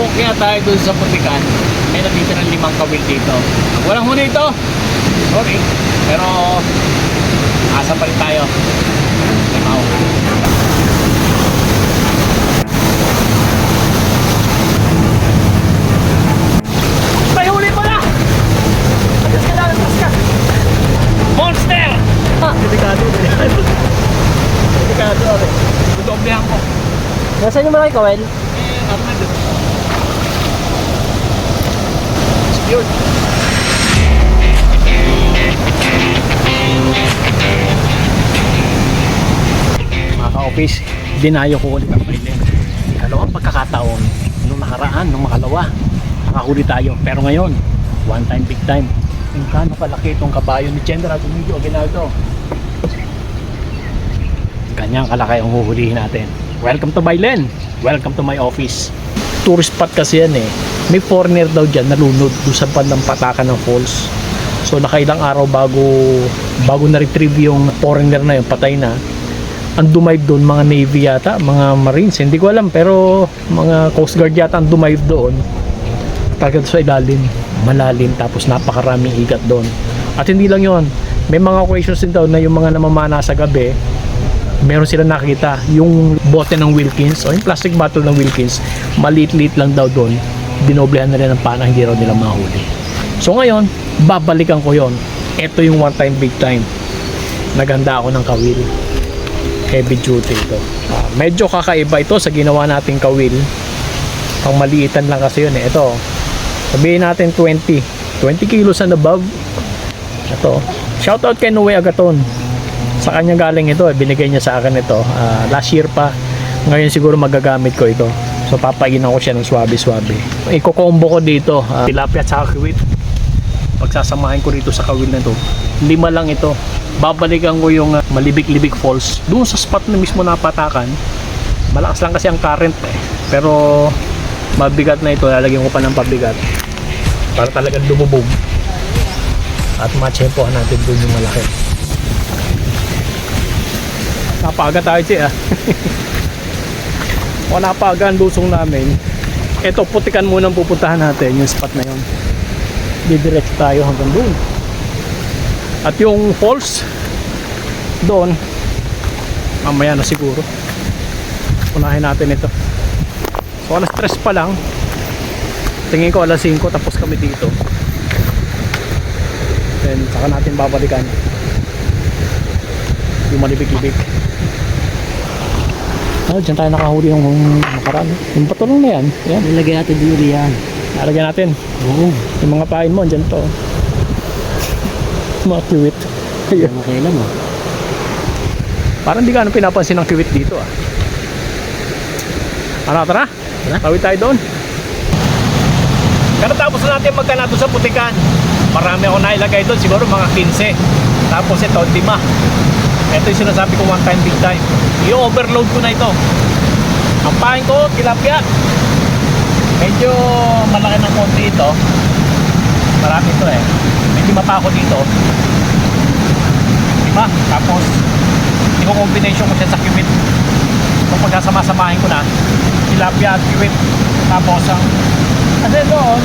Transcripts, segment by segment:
Bukya tayo dun sa Putikan. May nandito ng limang kawil dito. Walang huli ito, sorry. Pero, asa pa rin tayo. Limaw. May huli pala! Agas ka lang, agas ka! Monster! Ah, delikado, delikado. Delikado, ate. Dudoblehan ko. Nasaan yung malaki kawel? Eh, ano na dito? Yun. Mga ka-office, dinayo ko ulit ang Maylin. Dalawang pagkakataon, nung nakaraan, nung makalawa, nakahuli tayo. Pero ngayon, one time, big time. Yung kano kalaki itong kabayo ni General Domingo Aguinaldo. Ganyang kalaki ang huhulihin natin. Welcome to Bailen. Welcome to my office. Tourist spot kasi yan eh. May foreigner daw dyan nalunod doon sa bandang patakan ng falls. So nakailang araw bago bago na-retrieve yung foreigner na yun, patay na. Ang dumive doon, mga Navy yata, mga Marines, hindi ko alam, pero mga Coast Guard yata ang dumive doon. Talaga sa ilalim, malalim, tapos napakaraming igat doon. At hindi lang yon may mga occasions din daw na yung mga namamana sa gabi, meron sila nakita yung bote ng Wilkins o yung plastic bottle ng Wilkins maliit-liit lang daw doon dinoblehan na rin ng pana hindi raw nila mahuli. So ngayon babalikan ko yon. Ito yung one time big time. Naganda ako ng kawil. Heavy duty ito. Ah, medyo kakaiba ito sa ginawa nating kawil. Pang maliitan lang kasi yun eh. Ito sabihin natin 20 20 kilos and above. Ito shoutout kay Noe Agaton. Sa kanya galing ito eh. binigay niya sa akin ito. Ah, last year pa. Ngayon siguro magagamit ko ito so papainan ko siya ng swabe swabe iko-combo ko dito ah, tilapia at saka pagsasamahin ko rito sa kawil na to. Lima lang ito. Babalikan ko yung ah, malibig-libig falls. Doon sa spot na mismo napatakan malakas lang kasi ang current eh. Pero mabigat na ito. Lalagyan ko pa ng pabigat. Para talagang lumubog. At matsempohan natin doon yung malaki. Napaga tayo siya. o napaga ang lusong namin. Ito, putikan muna ang pupuntahan natin, yung spot na yun. Didiretso tayo hanggang doon. At yung falls, doon, mamaya na siguro. Unahin natin ito. So, alas 3 pa lang. Tingin ko alas 5 tapos kami dito. Then, saka natin babalikan. Yung malibig-libig. Oh, dyan tayo nakahuli yung nakaraan. Yung patulong na yan. Yan. Nilagay natin dito yan. Nalagyan natin. Oo. Yung mga pain mo, dyan to. Mga kiwit. Ayun. Okay lang oh. Parang di ka ano pinapansin ng kiwit dito ah. Ano, tara? Tara. Tawid tayo doon. Katatapos na natin magkanato sa putikan. Marami ako nailagay doon, siguro mga 15. Tapos ito, lima. Ito yung sinasabi ko one time, big time. I-overload ko na ito. Ang pahin ko, tilapia. Medyo malaki ng konti ito. Marami ito eh. Medyo mapa ako dito. Lima. Tapos, i-combination ko siya sa kiwit. Kung pagkasama-samahin ko na, tilapia at kiwit. Tapos, ang, kasi doon,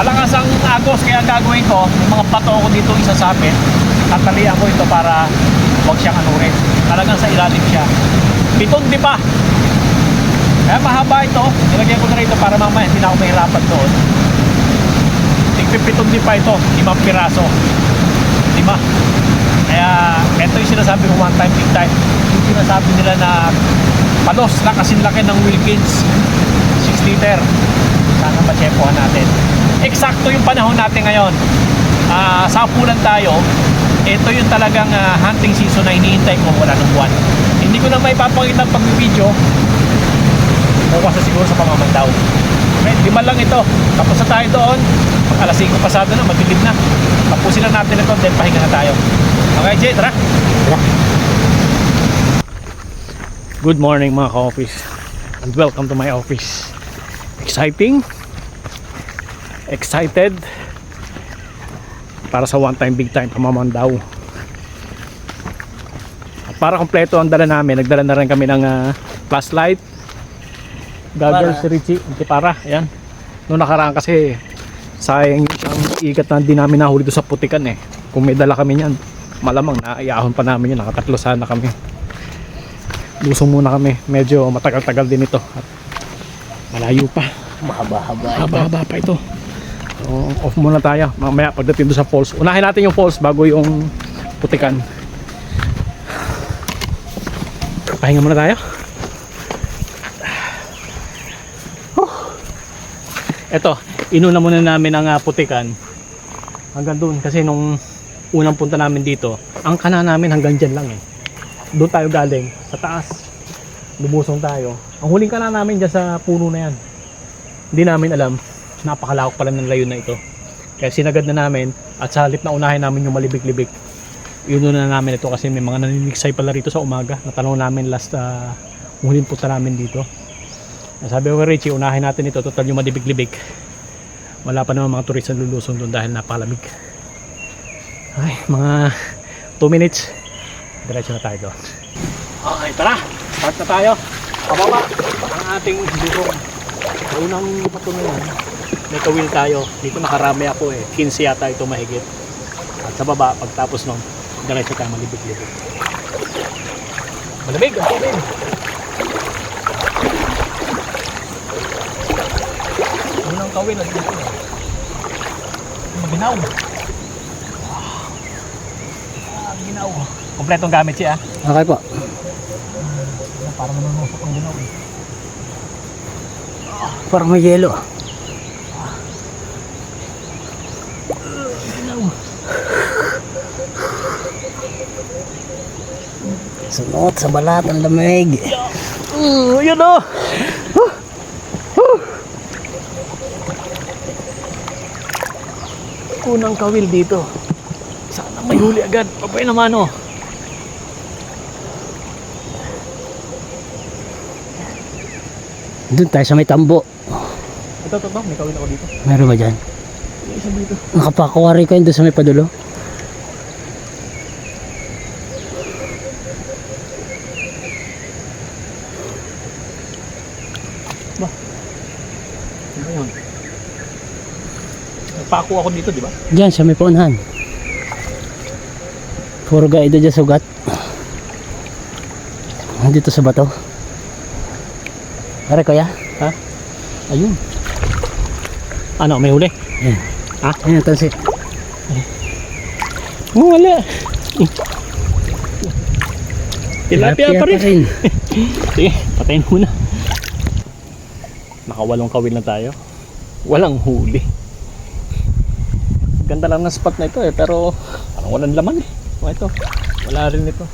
malakas ang agos, kaya gagawin ko, yung mga pato ko dito isasapit, tatalian ko ito para huwag siyang anurin. Talagang sa ilalim siya. Pitong di pa. Kaya mahaba ito, nilagyan ko na rito para mamaya hindi na ako mahirapan doon. Tigpipitong di pa ito, limang piraso. Lima. Kaya ito yung sinasabi ko one time, big time. Yung sinasabi nila na palos na kasinlaki ng Wilkins 6 liter. Sana matsempohan natin. Eksakto yung panahon natin ngayon. Ah, sa pulan tayo, ito yung talagang ah, hunting season na iniintay ko wala ng buwan. Hindi ko na may papakita ang pag-video. Bukas na siguro sa pamamandaw. Okay, lima lang ito. Tapos na tayo doon. Pag alas 5 pasado na, madilim na. Tapusin na natin ito, then pahinga na tayo. Okay, Jay, tara. Good morning mga ka-office. And welcome to my office. Exciting. Excited. Para sa one time, big time pamamandaw. At para kompleto ang dala namin, nagdala na rin kami ng ah, flashlight, Para. si Richie, para. Ayan. Noong nakaraan kasi sayang yung ikat na hindi namin nahuli doon sa putikan eh. Kung may dala kami niyan, malamang naiahon pa namin yun. Nakatatlo sana kami. Lusong muna kami. Medyo matagal-tagal din ito. At malayo pa. Mahaba-haba ito. Haba-haba pa ito. So, off muna tayo. Mamaya pagdating doon sa falls. Unahin natin yung falls bago yung putikan. Pahinga muna tayo. Eto, inuna muna namin ang ah, putikan hanggang doon kasi nung unang punta namin dito, ang kana namin hanggang dyan lang eh. Doon tayo galing, sa taas. Lumusong tayo. Ang huling kana namin dyan sa puno na yan. Hindi namin alam, napakalawak pala ng layo na ito. Kaya sinagad na namin at sa halip na unahin namin yung malibig-libig. Yun na namin ito kasi may mga naniniksay pala rito sa umaga. Natanong namin last uh, huling punta namin dito. Sabi ko Richie, unahin natin ito. Total yung malibig-libig. Wala pa naman mga turista lulusong doon dahil napakalamig. Ay, mga 2 minutes. Diretso na tayo doon. Okay, tara. Start na tayo. Pababa ang ating dugong. Sa unang bato na yan, may kawil tayo. Dito nakarami ako eh. 15 yata ito mahigit. At sa baba, pagtapos nung diretso tayo malibig-libig. Malamig ang tubig. Unang kawil at dito na. Maginaw. Ah, ginaw. Kompletong gamit siya. ah. Okay po. Para manunusok ang ginaw eh. Parang may yelo. Sunod sa balat ang lamig. Uh, yun o! Unang kawil dito. Sana may huli agad. Pabay naman o. Doon tayo sa may tambo. Ito, ito, ito. May kawil ako dito. Meron ba dyan? Isa dito. Nakapakuwari ko yun doon sa may padulo. Ano yun? Ako dito, di ba? Diyan sa may paunahan. Puro gaido dyan sugat. Dito sa bato. Pare kuya? Ha? Ayun. Ano, may huli? Yan. Ha? Ayan, tansi. Oh, wala. Tilapia pa rin. Sige, patayin muna. Nakawalong kawil na tayo. Walang huli. Ganda lang ng spot na ito eh, pero parang walang laman eh. O ito, wala rin ito.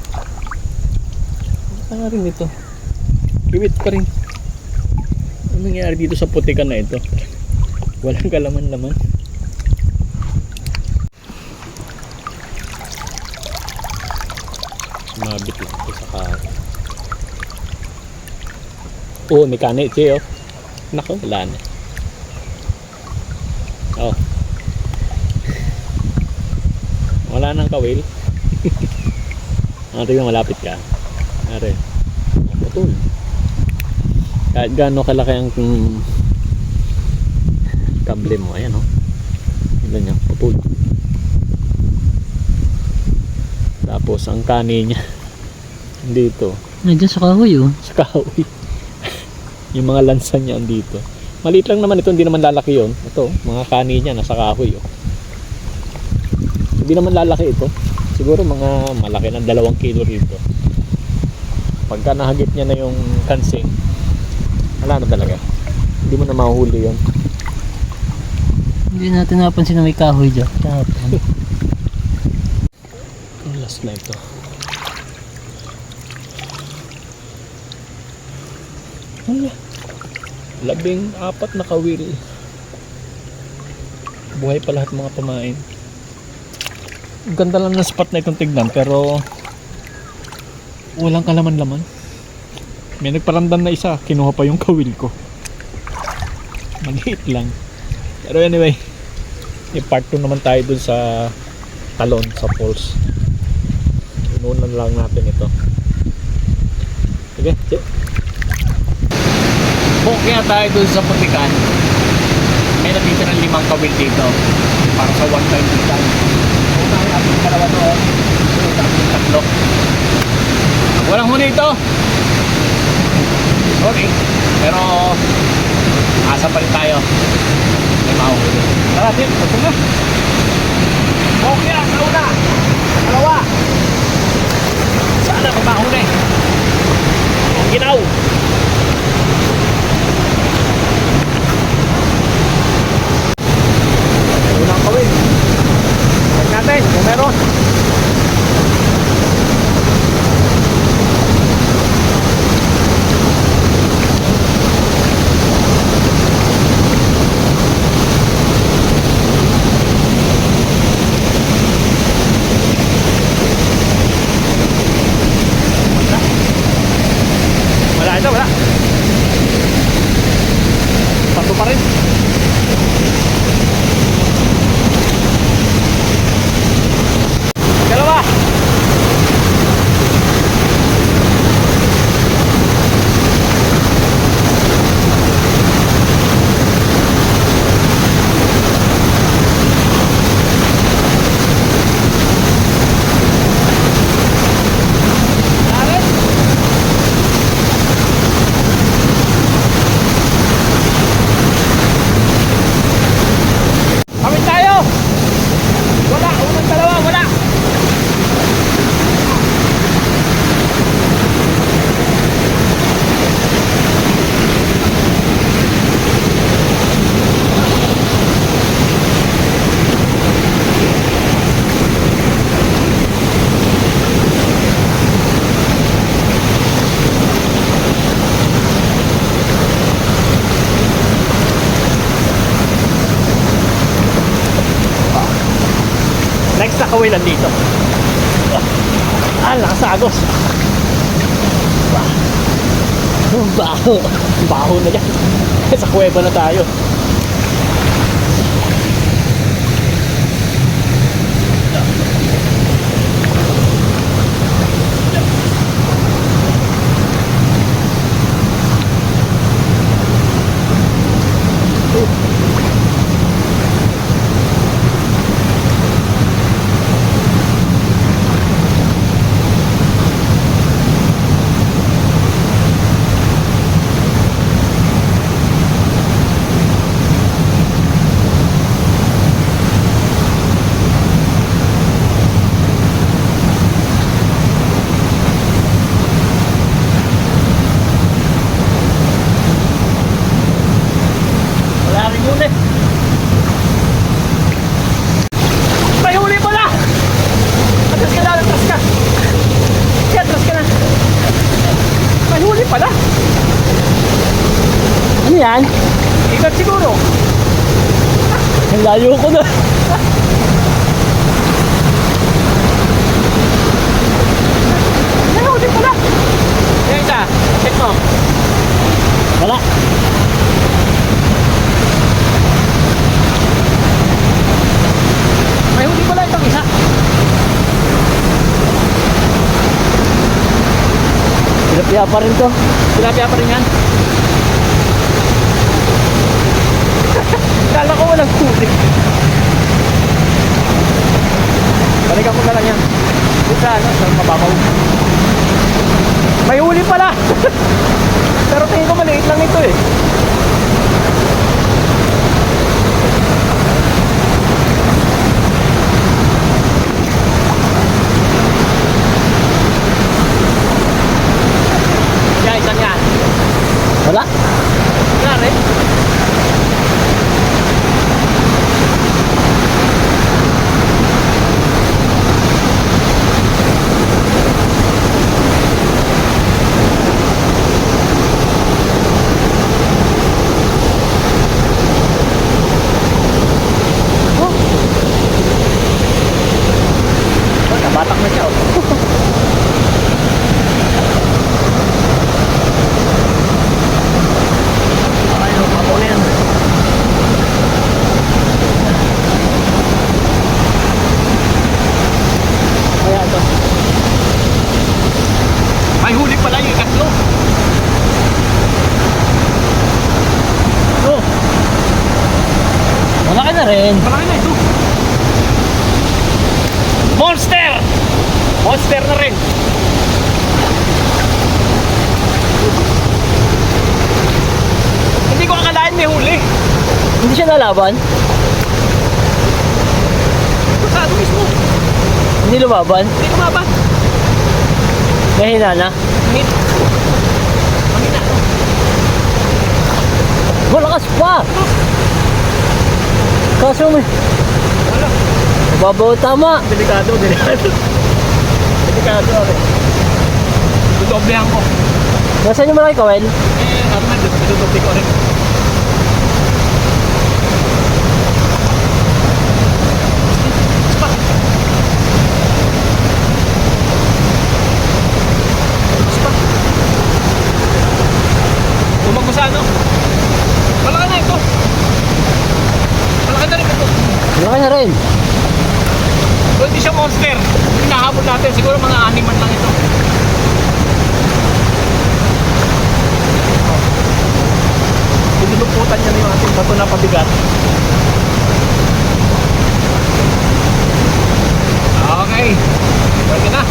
Wala rin ito. Biwit pa rin. Ano nangyari dito sa putikan na ito? Walang kalaman-laman. Mabit lang ito sa kahoy. Oo, may kani, che, oh. Nako, wala na. Oh. Wala nang kawil. Ano tingnan, malapit ka. Are. Putol. Kahit gaano kalaki ang mm, kable mo, ayan, oh. Tignan niya, putol. Tapos ang kani niya dito Nandiyan sa kahoy oh. sa kahoy. Yung mga lansa niya andito. Maliit lang naman ito, hindi naman lalaki yon. Ito, mga kani niya nasa kahoy. Oh. Hindi naman lalaki ito. Siguro mga malaki ng dalawang kilo rito. Pagka nahagip niya na yung kansing, wala na talaga. Hindi mo na mahuhuli yon. Hindi natin napansin na may kahoy dyan. Last na ito. Wala. Labing apat na kawil. Buhay pa lahat mga pamain. Ganda lang ng spot na itong tignan pero walang kalaman-laman. May nagparamdam na isa, kinuha pa yung kawil ko. Maliit lang. Pero anyway, i-part 2 naman tayo dun sa talon sa falls. Inunan lang natin ito. Sige, check. Bukya tayo dun sa Putikan. May natitira ng limang kawil dito. Para sa one time distance. Kung tayo ating dalawa doon, sunod ating tatlo. Walang huli ito. Sorry. Pero asa pa rin tayo. May mahuhuli. Tara, Tim. Ito na. Bukya, sa una. Dalawa. Sana may mahuli. Ginaw. Unang kawin. Check natin kung meron. Pa rin. Dalawa. Dale. Kami tayo! Wala! Unang dalawa! Wala! Kawilan dito. Ah, lakas sa agos. Ang baho. Baho na yan. sa kuweba na tayo. Rin huli. May huli pala! Atras ka na, atras ka. Kaya atras ka na. May huli pala. Ano yan? Ikat siguro. Ang layo ko na. May huli pala. Yan isa. Check mo. Wala. May huli pala itong isa. Tilapia pa rin to. Tilapia pa rin yan. Kala ko walang huli. Balikan ko na lang yan. Doon sa ano, sa mababaw. May huli pala! Pero tingin ko maliit lang ito eh. Yan, isang yan. Wala. Wala rin. Oh, nabatak na siya. oh. Ayun, ako. Na rin. Malaki na ito. Monster! Monster na rin. Hindi ko akalain may huli. Hindi siya nalaban. Pasado mismo. Hindi lumaban. Hindi kumaban. Mahina na. Mahina. Mahina. Malakas pa! Kaso may... Wala. Mababaw tama. Delikado, delikado. Delikado ako. Dudoblehan ko. Nasaan yung malaki kawel? Eh, ano na, dudoble ko rin. Spa. Spa. Tumag ko sa ano? Malaki na ito. Malaki na rin ito. Malaki na rin. Kung hindi siya monster, hinahabol natin. Siguro mga animan lang ito. Tinuluputan niya na yung ating bato na pabigat. Okay. Pwede na.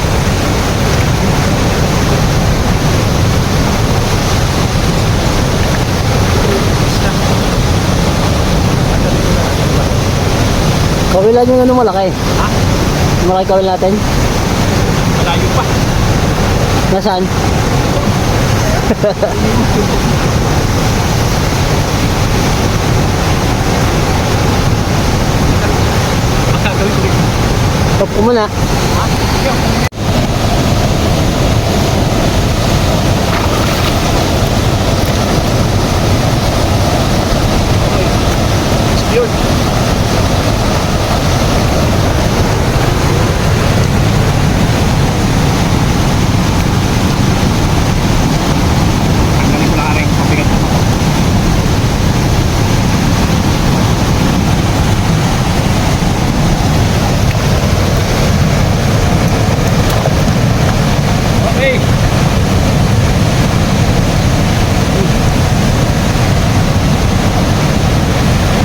Kawilan yung ano malaki. Ha? Malaki kawel natin. Malayo pa. Nasaan? Ang gagawin ko rin. Top ko muna. Ha? Yun. Okay. Yun. Tanggalin ko lang rin. Pabigat na ako. Okay.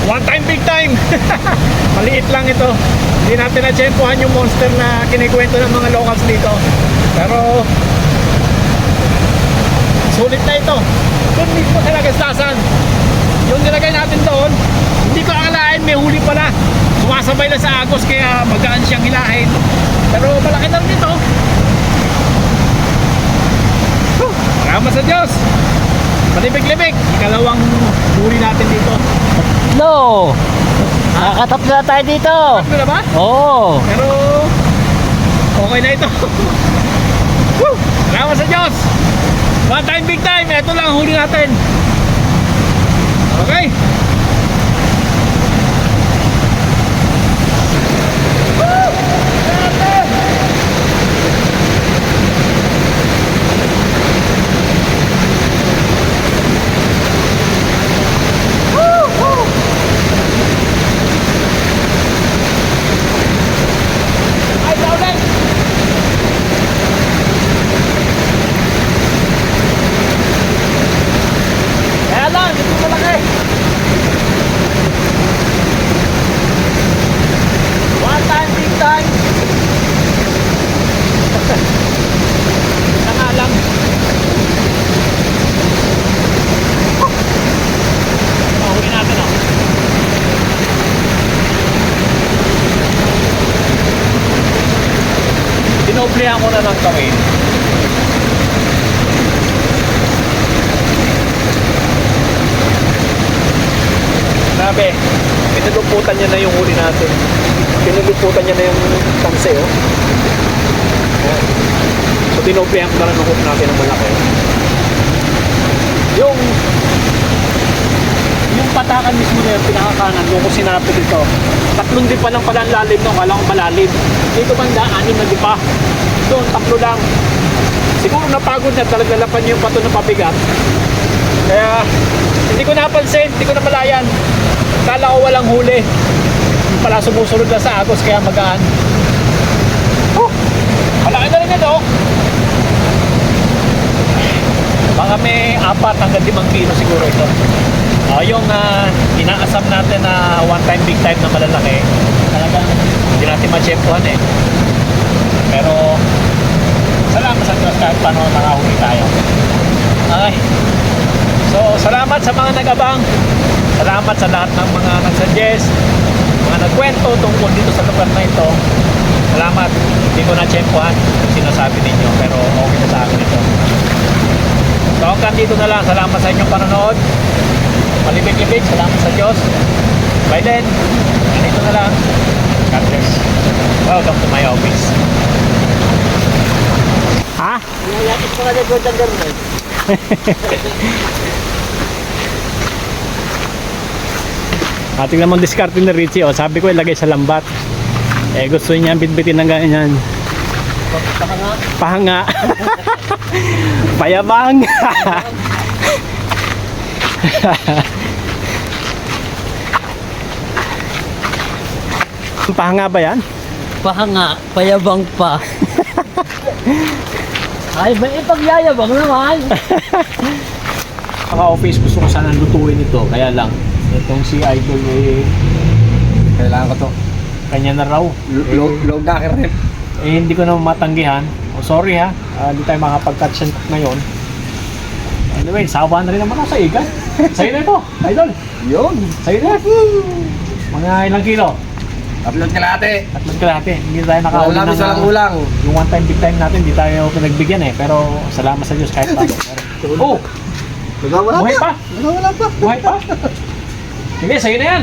One time, big time. Maliit lang ito. Hindi na-tsempohan yung monster na kinikwento ng mga locals dito. Pero, sulit na ito. Doon mismo sa Lagastasan. Yung nilagay natin doon, hindi ko akalain may huli pala. Sumasabay na sa agos kaya magaan siyang hilahin. Pero malaki na rin ito. Whew! Salamat sa Diyos. Malibig-libig. Ikalawang huli natin dito. No! Nakakatap na tayo dito. Ano na ba? Oo. Pero okay na ito. Woo! Salamat sa Diyos. One time, big time. Ito lang ang huli natin. Okay. Woo! Grabe! Woo! Woo! Ay, Dowland! Kaya lang, hindi malaki. One time, big time. Isa nga lang. Mahuli natin oh. Dinoblehan kawin. Grabe, pinuluputan niya na yung huli natin. Pinuluputan niya na yung tanse, oh. Ayan. So, dinoblehan ko na rin ang hook natin ng malaki. Yung yung patakan mismo na yung pinakakanan doon ko sinapit ito. Tatlong di pa lang pala ang lalim no, kala ko malalim. Dito banda, anim na di pa. Doon, tatlo lang. Siguro napagod na talaga lapan yung pato ng pabigat. Kaya, hindi ko napansin, hindi ko napalayan. Kala ko walang huli. Pala sumusunod na sa agos, kaya magaan. Oh, malaki na rin ito. Mga may apat hanggang limang kilo siguro ito. Oh, yung uh, inaasam natin na one time big time na malalaki, talagang hindi natin ma-chempuhan eh. Pero salamat sa Diyos kahit paano nakahuli tayo. Ay. So, salamat sa mga nag-abang. Salamat sa lahat ng mga nag-suggest, mga nagkwento tungkol dito sa lugar na ito. Salamat. Hindi ko na-chempuhan yung sinasabi ninyo, pero okay na sa akin ito. So, hanggang dito na lang. Salamat sa inyong panonood. Malibig-libig. Salamat sa Diyos. Bye then. Ganito na lang. God bless. Welcome to my office. Ha? Nalapit pa ka na doon ng garden. Ating naman diskarte ni Richie. Oh. Sabi ko ilagay sa lambat. Eh gusto niya bitbitin ng ganyan. Baka nga. Pahanga. Payabang. Pahanga ba yan? Baka nga. Payabang pa. Ay, ba ipagyayabang naman. Mga office gusto ko sana lutuin ito. Kaya lang, itong si Idol eh, Kailangan ko to. kanya na raw. Log, log na akin rin. Eh, hindi ko naman matanggihan. Oh, sorry ha, Ah, hindi tayo makapag-catch and cook ngayon. Anyway, sawa na rin naman ako sa ikan. Sa'yo na ito, Idol. Yun. Sa'yo na. Mga ilang kilo? Upload ka lahat At magkalahati. Hindi tayo Wala nakahuli namin ng... sa lang ulang. yung one time, big time natin, hindi tayo pinagbigyan eh. Pero salamat sa Diyos kahit pa. oh, Nagawala buhay pa. Nagawala pa. Buhay pa. Sige, sa'yo na yan.